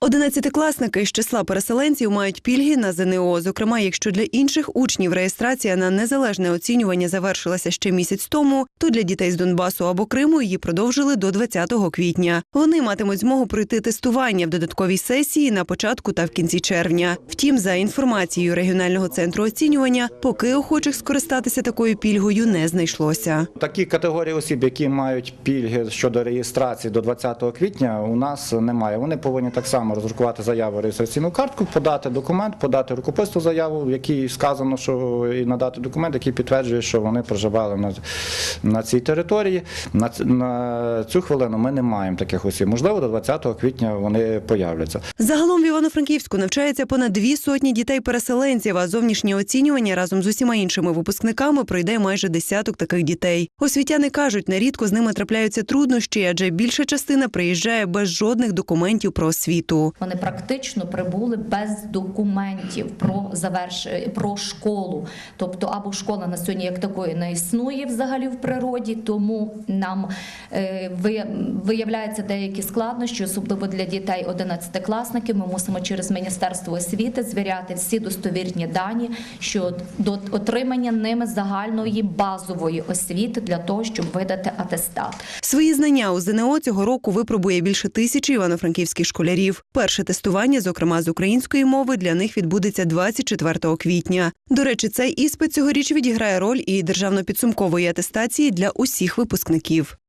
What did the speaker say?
Одинадцятикласники з числа переселенців мають пільги на ЗНО. Зокрема, якщо для інших учнів реєстрація на незалежне оцінювання завершилася ще місяць тому, то для дітей з Донбасу або Криму її продовжили до 20 квітня. Вони матимуть змогу пройти тестування в додатковій сесії на початку та в кінці червня. Втім, за інформацією регіонального центру оцінювання, поки охочих скористатися такою пільгою не знайшлося. Такі категорії осіб, які мають пільги щодо реєстрації до 20 квітня, у нас немає. Вони повинні так само роздрукувати заяву реєстраційну картку, подати документ, подати рукописну заяву, в якій сказано, що і надати документ, який підтверджує, що вони проживали на, на цій території. На, на цю хвилину ми не маємо таких осіб. Можливо, до 20 квітня вони появляться. Загалом в Івано-Франківську навчається понад дві сотні дітей-переселенців, а зовнішнє оцінювання разом з усіма іншими випускниками пройде майже десяток таких дітей. Освітяни кажуть, нерідко з ними трапляються труднощі, адже більша частина приїжджає без жодних документів про освіту. Вони практично прибули без документів про заверш... про школу. Тобто, або школа на сьогодні як такої не існує взагалі в природі, тому нам е, ви- виявляються деякі складнощі, особливо для дітей 11-класників. Ми мусимо через Міністерство освіти звіряти всі достовірні дані щодо отримання ними загальної базової освіти для того, щоб видати атестат. Свої знання у ЗНО цього року випробує більше тисячі івано-франківських школярів. Перше тестування, зокрема з української мови, для них відбудеться 24 квітня. До речі, цей іспит цьогоріч відіграє роль і державно-підсумкової атестації для усіх випускників.